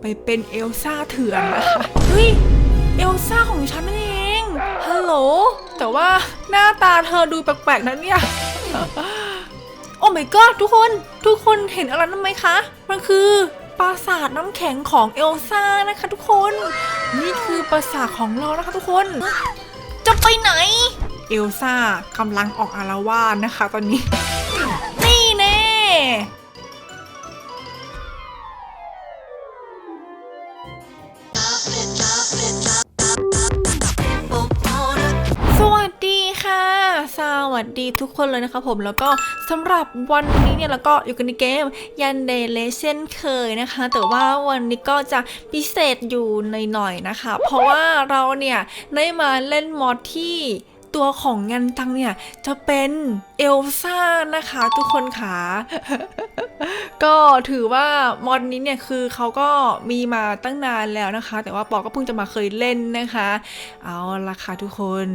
ไปเป็นเอลซ่าเถื่อนนะคะเฮ้ยเอลซ่าของฉันนั่นเองฮัลโหลแต่ว่าหน้าตาเธอดูแปลกๆนะเนี่ยโอ้ my god ทุกคนทุกคนเห็นอะไรนั่นไหมคะ มันคือปราสาทน้ำแข็งของเอลซ่านะคะ ทุกคน นี่คือปราสาทของเรานะคะ ทุกคน จะไปไหน เอลซ่ากำลังออกอารวาสนะคะ ตอนนี้ นี่แน่ วัสดีทุกคนเลยนะคะผมแล้วก็สำหรับวันนี้เนี่ยแล้วก็อยู่กันในเกมยันเดเลเช่นเคยนะคะ แต่ว่าวันนี้ก็จะพิเศษอยู่หน่อยๆนะคะ เพราะว่าเราเนี่ยได้มาเล่นมอดที่ ตัวของงันตังเนี่ยจะเป็นเอลซ่านะคะทุกคนค่ะก็ถือว่ามอดนี้เนี่ยคือเขาก็มีมาตั้งนานแล้วนะคะ แต่ว่าปอก็เพิ่งจะมาเคยเล่นนะคะ เอาละค่ะทุกคน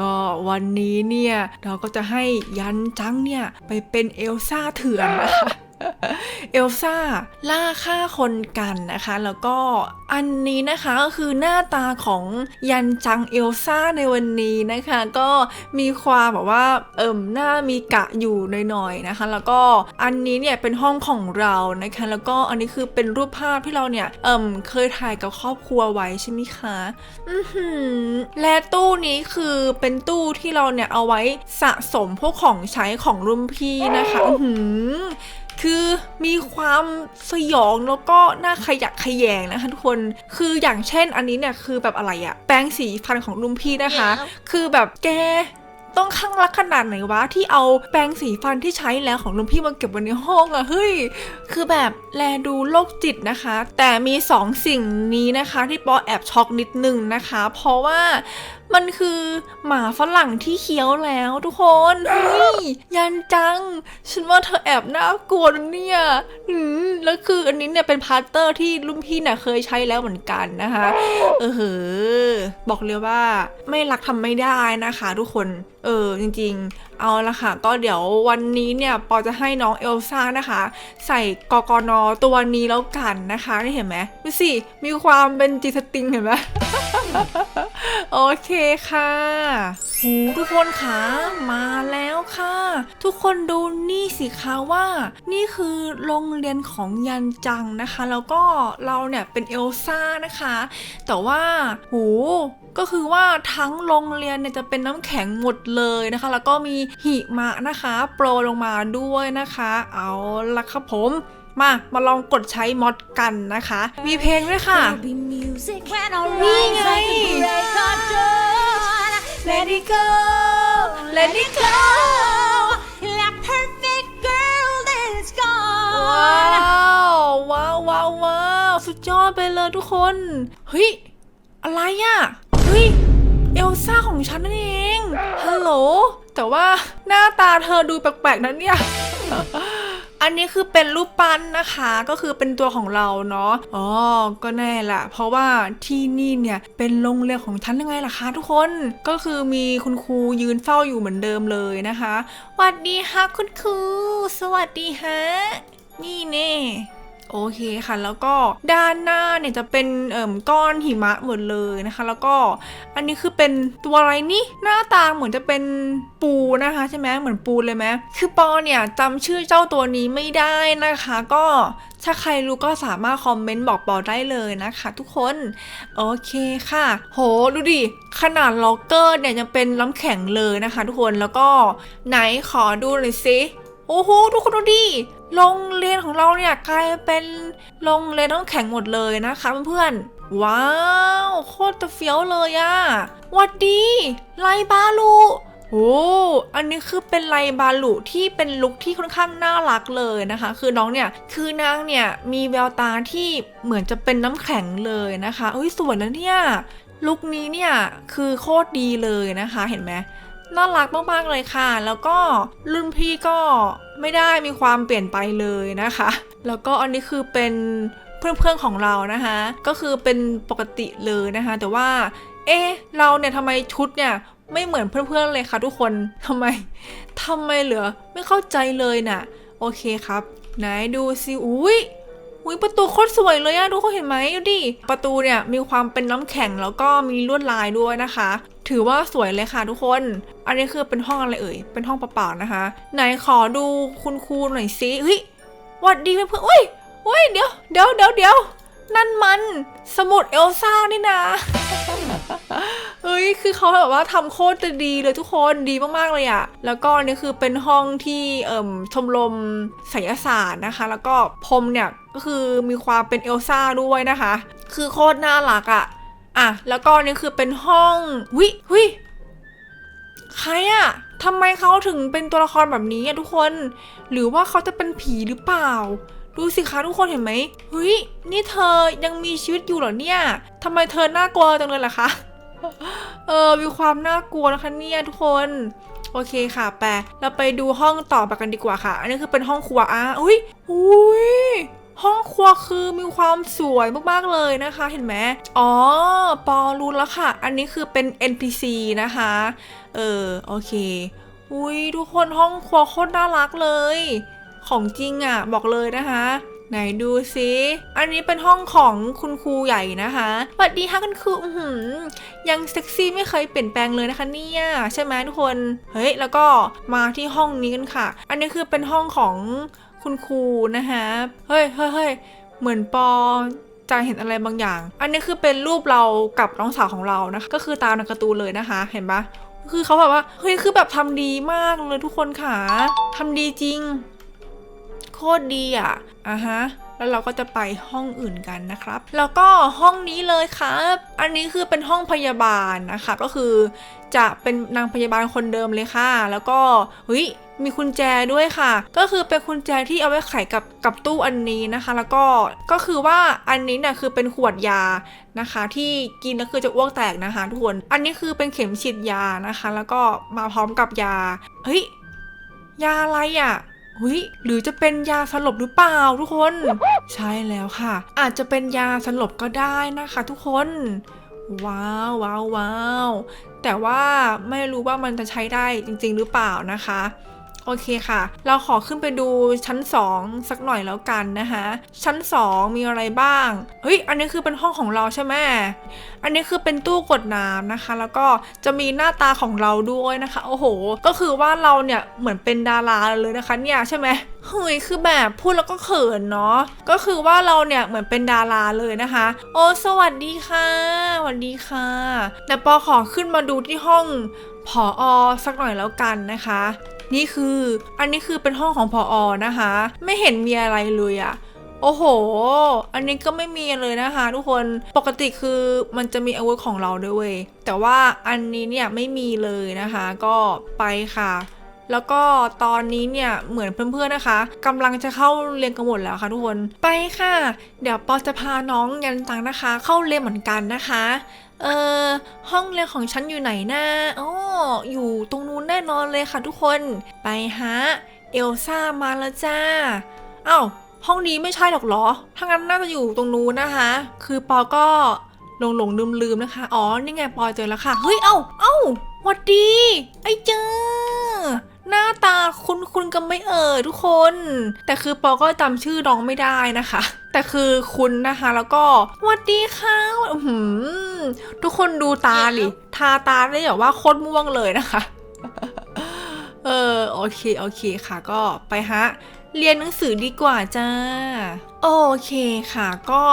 ก็วันนี้เนี่ยเราก็จะให้ยันจังเนี่ยไปเป็นเอลซ่าเถื่อนนะคะ เอลซ่าล่าฆ่าคนกันนะคะ แล้วก็อันนี้นะคะก็คือหน้าตาของยันจังเอลซ่าในวันนี้นะคะ ก็มีความแบบว่าเอิ่มหน้ามีกะอยู่หน่อยๆนะคะ แล้วก็อันนี้เนี่ยเป็นห้องของเรานะคะ แล้วก็อันนี้คือเป็นรูปภาพที่เราเนี่ยเอิ่มเคยถ่ายกับครอบครัวไว้ใช่ไหมคะอือหือและตู้นี้คือเป็นตู้ที่เราเนี่ยเอาไว้สะสมพวกของใช้ของรุ่นพี่นะคะ อือหือ คือมีความสยองแล้วก็น่าขยักขยงนะคะทุกคน คืออย่างเช่นอันนี้เนี่ยคือแบบอะไรอะแปรงสีฟันของรุ่นพี่นะคะ คือแบบแกต้องข้างรักขนาดไหนวะที่เอาแปรงสีฟันที่ใช้แล้วของลุงพี่มาเก็บไว้ในห้องอะเฮ้ยคือแบบแลดูโรคจิตนะคะ แต่มีสองสิ่งนี้นะคะที่ปอแอบช็อกนิดนึงนะคะ เพราะว่า มันคือหมาฝรั่งที่เคี้ยวแล้วทุกคนเฮ้ยยันจัง ฉันว่าเธอแอบน่ากลัวนเนี่ยอืมแล้วคืออันนี้เนี่ยเป็นพาร์เตอร์ที่รุ่นพี่เนี่ยเคยใช้แล้วเหมือนกันนะคะ เออเหอบอกเลยว่าไม่รักทำไม่ได้นะคะ ทุกคน เออจริง ๆ เอาละค่ะ ก็เดี๋ยววันนี้เนี่ยปอจะให้น้องเอลซ่านะคะ ใส่กกนตัวนี้แล้วกันนะคะนี่เห็นไหมดูสิมีความเป็นจีสติงเห็นไหม โอเคค่ะหูทุกคนคะมาแล้วค่ะ ทุกคนดูนี่สิคะว่า นี่คือโรงเรียนของยันจังนะคะ แล้วก็เราเนี่ยเป็นเอลซ่านะคะ แต่ว่าหูก็คือว่าทั้งโรงเรียนเนี่ยจะเป็นน้ำแข็งหมดเลยนะคะ แล้วก็มีหิมะนะคะ โปรลงมาด้วยนะคะ เอาละครับผม มา มาลองกดใช้มอดกันนะคะ มีเพลงด้วยค่ะ There'll be music when I Ni rise like ngay. the break of dawn. Let it go Let it go That perfect girl that's ว้า gone. วว้าวว้าวว้าวสุดยอดไปเลยทุกคน เฮ้ย อะไรอะเฮ้ย เอลซ่าของฉันนั่นเอง ฮัลโหล แต่ว่าหน้าตาเธอดูแปลกๆนะเนี่ย อันนี้คือเป็นรูปปั้นนะคะ ก็คือเป็นตัวของเราเนาะอ๋อก็แน่ละเพราะว่าที่นี่เนี่ยเป็นโรงเรียนของฉันยังไงล่ะคะ ทุกคนก็คือมีคุณครูยืนเฝ้าอยู่เหมือนเดิมเลยนะคะสวัสดีค่ะคุณครูสวัสดีฮะนี่เน่ โอเคค่ะแล้วก็ด้านหน้าเนี่ยจะเป็นเอ่มก้อนหิมะหมดเลยนะคะ แล้วก็อันนี้คือเป็นตัวอะไรนี่หน้าตาเหมือนจะเป็นปูนะคะ ใช่ไหมเหมือนปูเลยไหมคือปอเนี่ยจำชื่อเจ้าตัวนี้ไม่ได้นะคะ ก็ถ้าใครรู้ก็สามารถคอมเมนต์บอกปอได้เลยนะคะ ทุกคนโอเคค่ะ โหดูดิขนาดล็อกเกอร์เนี่ยยังเป็นน้ำแข็งเลยนะคะ ทุกคนแล้วก็ไหนขอดูหน่อยสิ โอ้โหทุกคนดูดิโรงเรียนของเราเนี่ยกลายเป็นโรงเรียนต้องแข็งหมดเลยนะคะเพื่อนๆว้าวโคตรเฟี้ยวเลยอะวัดดีไลบาลูโอ้อันนี้คือเป็นไลบาลูที่เป็นลุคที่ค่อนข้างน่ารักเลยนะคะ คือน้องเนี่ย คือนางเนี่ยมีแววตาที่เหมือนจะเป็นน้ำแข็งเลยนะคะเอ้ยสวยแล้เนี่ย ลุคนี้เนี่ยคือโคตรดีเลยนะคะ เห็นไหม น่ารักมากๆเลยค่ะ แล้วก็รุ่นพี่ก็ไม่ได้มีความเปลี่ยนไปเลยนะคะ แล้วก็อันนี้คือเป็นเพื่อนๆของเรานะคะ ก็คือเป็นปกติเลยนะคะ แต่ว่า เอ๊ะเราเนี่ยทำไมชุดเนี่ยไม่เหมือนเพื่อนๆเลยคะทุกคนทำไมทำไมเหลือไม่เข้าใจเลยน่ะ โอเคครับ ไหนดูสิอุ้ยอุ้ยประตูโคตรสวยเลยอะทุกคนเห็นไหมดูดิประตูเนี่ยมีความเป็นน้ำแข็งแล้วก็มีลวดลายด้วยนะคะ ถือว่าสวยเลยค่ะทุกคน อันนี้คือเป็นห้องอะไรเอ่ย เป็นห้องเปล่าๆนะคะ ไหนขอดูคุณครูหน่อยสิเฮ้ยวัดดีเพื่อนๆอุ้ยอุ้ยเดี๋ยวเดี๋ยวเดี๋ยวเดี๋ยวนั่นมันสมุดเอลซ่านี่นะเฮ้ย คือเขาแบบว่าทำโคตรจะดีเลยทุกคนดีมากๆเลยอะแล้วก็อันนี่คือเป็นห้องที่เอ่มชมรมศิลศาสตร์นะคะ แล้วก็พรมเนี่ยก็คือมีความเป็นเอลซ่าด้วยนะคะ คือโคตรน่ารักอะ อะแล้วก็นี่คือเป็นห้องวิวิใครอะทำไมเขาถึงเป็นตัวละครแบบนี้อะทุกคน หรือว่าเขาจะเป็นผีหรือเปล่า ดูสิคะทุกคนเห็นไหมเฮ้ยนี่เธอยังมีชีวิตอยู่เหรอเนี่ยทำไมเธอน่ากลัวจังเลยล่ะคะเออมีความน่ากลัวนะคะเนี่ยทุกคนโอเคค่ะแปะเราไปดูห้องต่อไปกันดีกว่าค่ะ อันนี้คือเป็นห้องครัวอะอุ้ยอุ้ย ครัวคือมีความสวยมากๆเลยนะคะ เห็นไหมอ๋อ ปอรู้แล้วค่ะ อันนี้คือเป็น NPC นะคะ เออ โอเค อุ้ยทุกคนห้องครัวโคตรน่ารักเลย ของจริงอะ บอกเลยนะคะไหนดูซิอันนี้เป็นห้องของคุณครูใหญ่นะคะสวัสดีค่ะคุณครูอื้อหือยังเซ็กซี่ไม่เคยเปลี่ยนแปลงเลยนะคะเนี่ยใช่ไหมทุกคน เฮ้ย แล้วก็มาที่ห้องนี้กันค่ะ อันนี้คือเป็นห้องของ คุณครูนะคะเฮ้ยเฮ้ยเฮ้ยเหมือนปอจะเห็นอะไรบางอย่าง อันนี้คือเป็นรูปเรากับน้องสาวของเรานะคะ ก็คือตามในการ์ตูนเลยนะคะ เห็นปะคือเขาแบบว่า เฮ้ย คือแบบทำดีมากเลยทุกคนค่ะทำดีจริง โคตรดีอะอะฮะ แล้วเราก็จะไปห้องอื่นกันนะครับ แล้วก็ห้องนี้เลยครับ อันนี้คือเป็นห้องพยาบาลนะคะ ก็คือจะเป็นนางพยาบาลคนเดิมเลยค่ะ แล้วก็เฮ้ยมีกุญแจด้วยค่ะ ก็คือเป็นกุญแจที่เอาไว้ไขกับกับตู้อันนี้นะคะ แล้วก็ก็คือว่าอันนี้เนี่ยคือเป็นขวดยานะคะ ที่กินแล้วคือจะอ้วกแตกนะคะทุกคนอันนี้คือเป็นเข็มฉีดยานะคะ แล้วก็มาพร้อมกับยาเฮ้ยยาอะไรอะ เฮ้ยหรือจะเป็นยาสลบหรือเปล่าทุกคน ใช่แล้วค่ะ อาจจะเป็นยาสลบก็ได้นะคะ ทุกคน ว้าวว้าวว้าวแต่ว่าไม่รู้ว่ามันจะใช้ได้จริง ๆ หรือเปล่านะคะ โอเคค่ะ เราขอขึ้นไปดูชั้น 2 สักหน่อยแล้วกันนะคะ ชั้น 2 มีอะไรบ้าง เฮ้ย อันนี้คือเป็นห้องของเราใช่ไหมอันนี้คือเป็นตู้กดน้ำนะคะ แล้วก็จะมีหน้าตาของเราด้วยนะคะ โอ้โห ก็คือว่าเราเนี่ยเหมือนเป็นดาราเลยนะคะเนี่ยใช่ไหมเฮ้ยคือแบบพูดแล้วก็เขินเนาะ ก็คือว่าเราเนี่ยเหมือนเป็นดาราเลยนะคะ โอ้สวัสดีค่ะสวัสดีค่ะ แต่ปอขอขึ้นมาดูที่ห้องผออสักหน่อยแล้วกันนะคะ นี่คือ อันนี้คือเป็นห้องของพออนะคะ ไม่เห็นมีอะไรเลยอะโอ้โห อันนี้ก็ไม่มีเลยนะคะทุกคน ปกติคือมันจะมีอาวุธของเราด้วยเวยแต่ว่าอันนี้เนี่ยไม่มีเลยนะคะ ก็ไปค่ะ แล้วก็ตอนนี้เนี่ยเหมือนเพื่อนๆนะคะกำลังจะเข้าเรียนกันหมดแล้วค่ะทุกคน ไปค่ะ เดี๋ยวปอจะพาน้องยันตังนะคะ เข้าเรียนเหมือนกันนะคะ เออห้องเรียนของฉันอยู่ไหนนะอ๋ออยู่ตรงนู้นแน่นอนเลยค่ะทุกคน ไปฮะ เอลซ่ามาแล้วจ้าอ้าวห้องนี้ไม่ใช่หรอกเหรอ ถ้างั้นน่าจะอยู่ตรงนู้นนะคะ คือปอก็หลงหลงลืมลืมนะคะ อ๋อ นี่ไงปอเจอแล้วค่ะ เฮ้ย เอ้า เอ้าวัดดี ไอ้เจอ หน้าตาคุ้นคุ้นๆกันไม่เอ่ยทุกคน แต่คือปอก็จำชื่อน้องไม่ได้นะคะ แต่คือคุณนะคะแล้วก็หวัดดีค่ะอื้อหือทุกคนดูตาดิทาตาได้แบบว่าโคตรม่วงเลยนะคะ เออโอเคโอเคค่ะก็ไปฮะเรียนหนังสือดีกว่าจ้า โอเคค่ะ ก็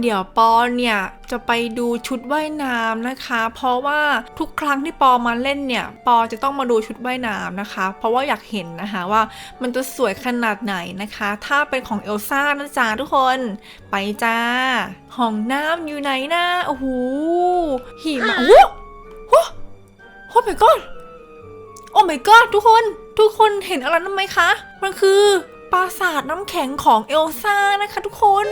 เดี๋ยวปอเนี่ยจะไปดูชุดว่ายน้ำนะคะ เพราะว่าทุกครั้งที่ปอมาเล่นเนี่ย ปอจะต้องมาดูชุดว่ายน้ำนะคะ เพราะว่าอยากเห็นนะคะว่ามันจะสวยขนาดไหนนะคะ ถ้าเป็นของเอลซ่านะจ๊ะทุกคนไปจ้าห้องน้ำอยู่ไหนนะโอ้โหหิมะโอ้โหโอ้ my god โอ้ my god ทุกคนทุกคนเห็นอะไรนั่นไหมคะ มันคือปราสาทน้ำแข็งของเอลซ่านะคะทุกคน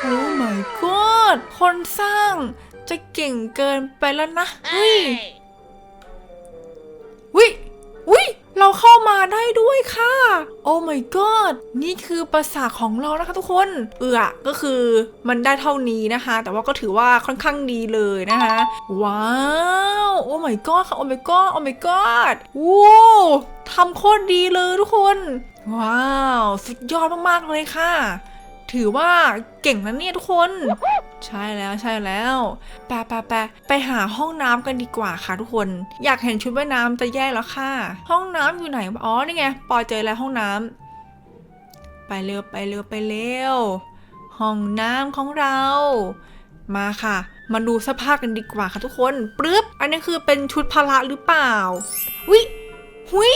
โอ้ my god คนสร้างจะเก่งเกินไปแล้วนะเฮ้ยวิวิเราเข้ามาได้ด้วยค่ะ โอ้ my god นี่คือปราสาทของเรานะคะทุกคน เอือก็คือมันได้เท่านี้นะคะ แต่ว่าก็ถือว่าค่อนข้างดีเลยนะคะ ว้าว โอ้ my god ค่ะ โอ้ my god โอ้ my god ว้าวทำโคตรดีเลยทุกคน ว้าว สุดยอดมาก ๆ เลยค่ะแถือว่าเก่งนะเนี่ยทุกคน ใช่แล้วใช่แล้วไปไปไปไปหาห้องน้ำกันดีกว่าค่ะทุกคน อยากเห็นชุดว่ายน้ำจะแย่แล้วค่ะ ห้องน้ำอยู่ไหนอ๋อนี่ไงปอเจอแล้วห้องน้ำไปเร็วไปเร็วไปเร็วห้องน้ำของเรา มาค่ะมาดูเสภาพกันดีกว่าค่ะทุกคนปรึ๊บอันนี้คือเป็นชุดพละหรือเปล่าวิหุย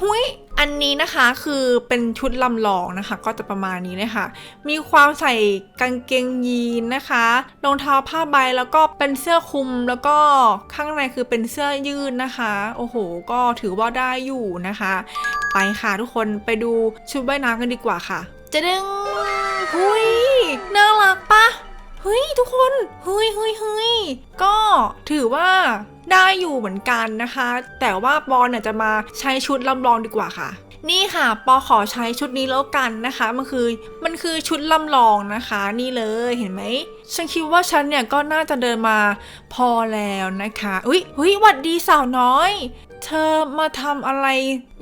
หุยอันนี้นะคะคือเป็นชุดลำลองนะคะ ก็จะประมาณนี้เลยค่ะ มีความใส่กางเกงยีนนะคะรองเท้าผ้าใบแล้วก็เป็นเสื้อคลุมแล้วก็ข้างในคือเป็นเสื้อยืดนะคะ โอ้โห ก็ถือว่าได้อยู่นะคะ ไปค่ะทุกคนไปดูชุดว่ายน้ำกันดีกว่าค่ะจะดึงหุยน่ารักปะ เฮ้ยทุกคนเฮ้ยเฮ้ยเฮ้ยก็ถือว่าได้อยู่เหมือนกันนะคะ แต่ว่าปอนเนี่ยจะมาใช้ชุดลำลองดีกว่าค่ะ นี่ค่ะ ปอขอใช้ชุดนี้แล้วกันนะคะ มันคือมันคือชุดลำลองนะคะ นี่เลยเห็นไหมฉันคิดว่าฉันเนี่ยก็น่าจะเดินมาพอแล้วนะคะอุ้ยอุ้ยหวัดดีสาวน้อย เธอมาทำอะไร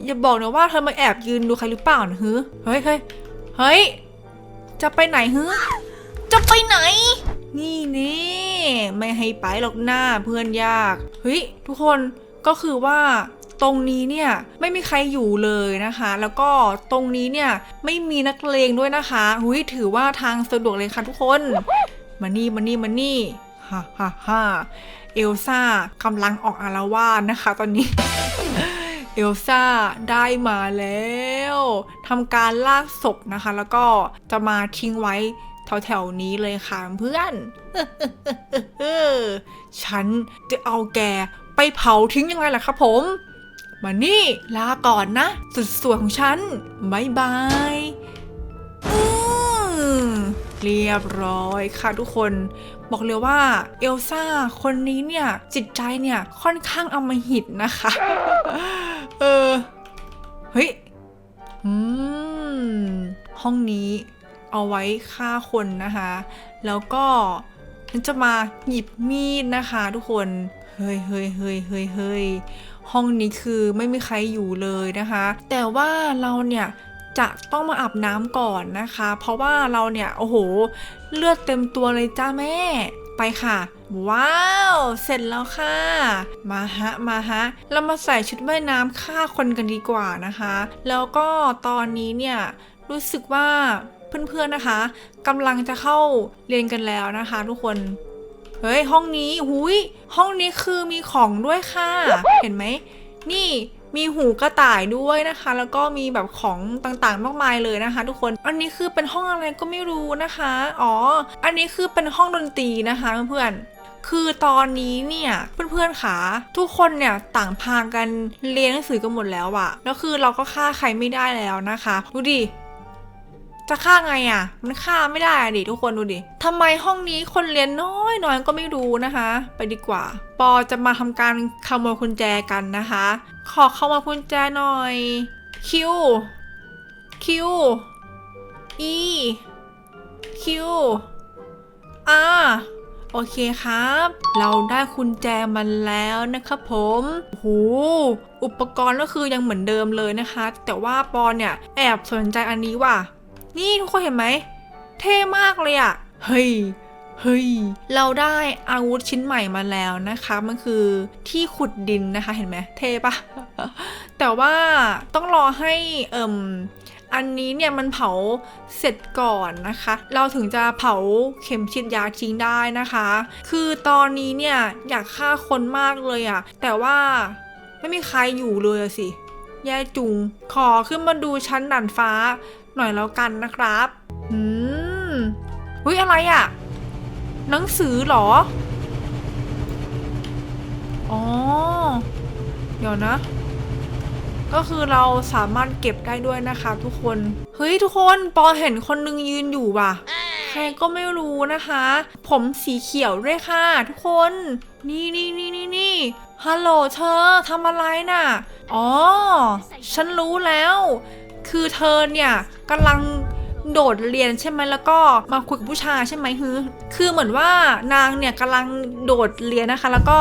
อย่าบอกนะว่าเธอมาแอบยืนดูใครหรือเปล่านะฮึเฮ้ยเฮ้ยเฮ้ยจะไปไหนฮึ จะไปไหน นี่นี่ไม่ให้ไปหรอกหน้าเพื่อนยาก เฮ้ย ทุกคนก็คือว่าตรงนี้เนี่ยไม่มีใครอยู่เลยนะคะ แล้วก็ตรงนี้เนี่ยไม่มีนักเลงด้วยนะคะหุยถือว่าทางสะดวกเลยค่ะทุกคนมานี่มานี่มานี่ฮ่าฮ่าฮ่าเอลซ่ากำลังออกอารวาสนะคะ ตอนนี้ เอลซ่าได้มาแล้วทำการลากศพนะคะ แล้วก็จะมาทิ้งไว้ แถวๆนี้เลยค่ะเพื่อน ฉันจะเอาแกไปเผาทิ้งยังไงล่ะครับผม มานี่ลาก่อนนะ สุดสวยของฉันบายบายเรียบร้อยค่ะทุกคนบอกเลยว่าเอลซ่าคนนี้เนี่ย จิตใจเนี่ยค่อนข้างอำมหิตนะคะ เออ เฮ้ย อืม ห้องนี้ เอาไว้ฆ่าคนนะคะ แล้วก็ฉันจะมาหยิบมีดนะคะทุกคน เฮ้ยเฮ้ยเฮ้ยเฮ้ยเฮ้ยห้องนี้คือไม่มีใครอยู่เลยนะคะ แต่ว่าเราเนี่ยจะต้องมาอาบน้ำก่อนนะคะ เพราะว่าเราเนี่ยโอ้โห เลือดเต็มตัวเลยจ้าแม่ ไปค่ะ ว้าว เสร็จแล้วค่ะ มาฮะมาฮะเรามาใส่ชุดว่ายน้ำฆ่าคนกันดีกว่านะคะ แล้วก็ตอนนี้เนี่ยรู้สึกว่า เพื่อนๆนะคะกำลังจะเข้าเรียนกันแล้วนะคะ ทุกคนเฮ้ยห้องนี้หุยห้องนี้คือมีของด้วยค่ะ เห็นไหมนี่มีหูกระต่ายด้วยนะคะ แล้วก็มีแบบของต่างๆ มากมายเลยนะคะ ทุกคน อันนี้คือเป็นห้องอะไรก็ไม่รู้นะคะ อ๋อ อันนี้คือเป็นห้องดนตรีนะคะเพื่อนๆคือตอนนี้เนี่ยเพื่อนๆค่ะทุกคนเนี่ยต่างพากันเรียนหนังสือกันหมดแล้วอะแล้วคือเราก็ฆ่าใครไม่ได้แล้วนะคะ ดูดิ จะฆ่าไงอะ่ะ มันฆ่าไม่ได้อดิทุกคนดูดิทำไมห้องนี้คนเรียนน้อยน้อยก็ไม่รู้นะคะ ไปดีกว่า ปอจะมาทำการขโมยกุญแจกันนะคะ ขอขโมยกุญแจหน่อย คิว คิว อี คิวอาโอเคครับ เราได้กุญแจมันแล้วนะครับผมโอ้โหอุปกรณ์ก็คือยังเหมือนเดิมเลยนะคะ แต่ว่าปอนเนี่ยแอบสนใจอันนี้ว่ะ นี่ทุกคนเห็นไหม เท่มากเลยอะ่ะเฮ้ย เฮ้ย เราได้อาวุธชิ้นใหม่มาแล้วนะคะ มันคือที่ขุดดินนะคะเห็นไหม เท่ปะ แต่ว่าต้องรอให้เอิ่มอันนี้เนี่ยมันเผาเสร็จก่อนนะคะ เราถึงจะเผาเข็มฉีดยาทิ้งได้นะคะ คือตอนนี้เนี่ยอยากฆ่าคนมากเลยอะแต่ว่าไม่มีใครอยู่เลยอะสิ แย่จุง ขอขึ้นมาดูชั้นด่านฟ้า หน่อยแล้วกันนะครับอืมอุ้ยอะไรอะ่ะหนังสือเหรอ อ๋อ เดี๋ยวนะ ก็คือเราสามารถเก็บได้ด้วยนะคะทุกคน เฮ้ยทุกคนปอเห็นคนนึงยืนอยู่ว่ะ ใครก็ไม่รู้นะคะ ผมสีเขียวด้วยค่ะ ทุกคน นี่นี่นี่นี่นี่ฮัลโหลเธอทำอะไรน่ะ อ๋อ ฉันรู้แล้ว คือเธอเนี่ยกำลังโดดเรียนใช่ไหมแล้วก็มาคุยกับผู้ชายใช่ไหมฮือคือเหมือนว่านางเนี่ยกำลังโดดเรียนนะคะ แล้วก็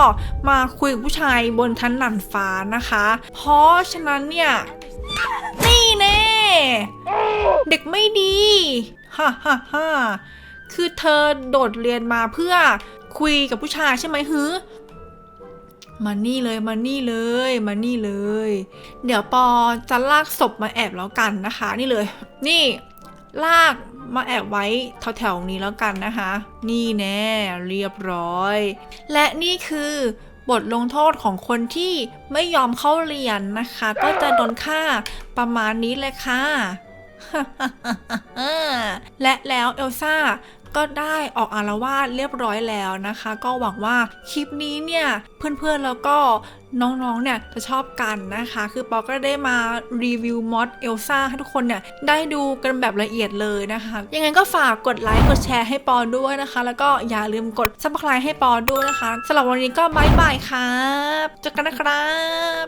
มาคุยกับผู้ชายบนชั้นหนันฟ้านะคะ เพราะฉะนั้นเนี่ยนี่แน่เด็กไม่ดีฮ่าฮ่าฮ่าคือเธอโดดเรียนมาเพื่อคุยกับผู้ชายใช่ไหมฮือ มานี่เลยมานี่เลยมานี่เลย เดี๋ยวปอจะลากศพมาแอบแล้วกันนะคะ นี่เลย นี่ลากมาแอบไว้แถวๆนี้แล้วกันนะคะ นี่แน่เรียบร้อย และนี่คือบทลงโทษของคนที่ไม่ยอมเข้าเรียนนะคะ ก็จะโดนฆ่าประมาณนี้เลยค่ะและแล้วเอลซ่า ก็ได้ออกอารวาสเรียบร้อยแล้วนะคะ ก็หวังว่าคลิปนี้เนี่ยเพื่อนๆแล้วก็น้องๆ เนี่ยจะชอบกันนะคะ คือปอก็ได้มารีวิวมอดเอลซ่าให้ทุกคนเนี่ยได้ดูกันแบบละเอียดเลยนะคะ ยังไงก็ฝากกดไลค์กดแชร์ให้ปอด้วยนะคะ แล้วก็อย่าลืมกดซับสไครต์ให้ปอด้วยนะคะสำหรับวันนี้ก็บายบายครับเจอกันนะครับ